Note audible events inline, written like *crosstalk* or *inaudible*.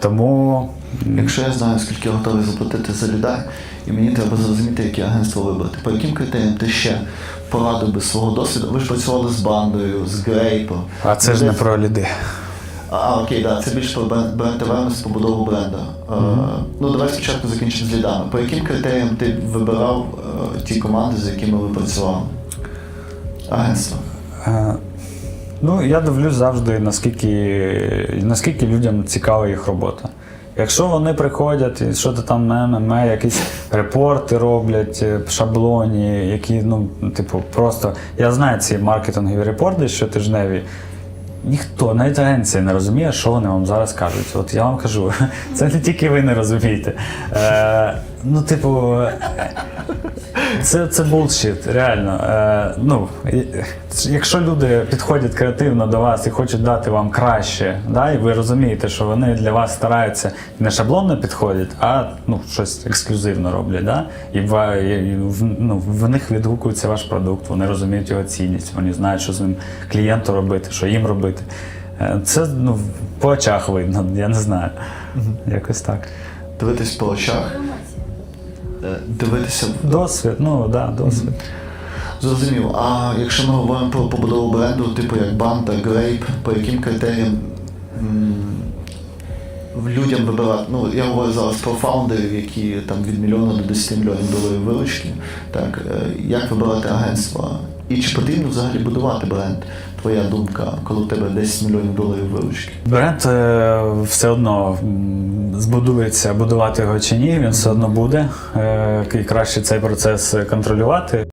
Тому Якщо я знаю, скільки я готовий заплатити за людей, і мені треба зрозуміти, яке агентство вибрати. По яким критеріям ти ще порадив би свого досвіду? Ви ж працювали з бандою, з грейпом. а це ж не про людей. А, окей, да, це більше про бренд awareness, побудову бренду. Е, ну, давай спочатку закінчимо з лідами. По яким критеріям ти вибирав е, ті команди, з якими ви працювали? Агентство. Е, Ну, я дивлюсь завжди, наскільки, наскільки людям цікава їх робота. Якщо вони приходять і що то там ме, якісь *laughs* репорти роблять, е, шаблоні, які, ну, типу, просто. Я знаю ці маркетингові репорти щотижневі. Ніхто, навіть агенція не розуміє, що вони вам зараз кажуть. От я вам кажу, *laughs* це не тільки ви не розумієте. Е, ну, типу, це, це булшіт, реально. Е, ну, якщо люди підходять креативно до вас і хочуть дати вам краще, да, і ви розумієте, що вони для вас стараються не шаблонно підходять, а ну, щось ексклюзивно роблять. Да? І, і в, ну, в них відгукується ваш продукт, вони розуміють його цінність, вони знають, що з ним клієнту робити, що їм робити. Е, Це ну, по очах видно, я не знаю. Якось так. Дивитись по очах. Е, Дивитися. Досвід, ну так, да, досвід. Зрозумів. А якщо ми говоримо про побудову бренду, типу як банда, грейп, по яким критеріям людям вибирати? Ну, я говорю зараз про фаундерів, які там від мільйона до 10 мільйонів доларів виручки. Так, е, як вибирати агентство? І чи потрібно взагалі будувати бренд? Твоя думка, коли в тебе 10 мільйонів доларів виручки? Бренд е, все одно збудується, будувати його чи ні, він все одно буде. Е, І краще цей процес контролювати.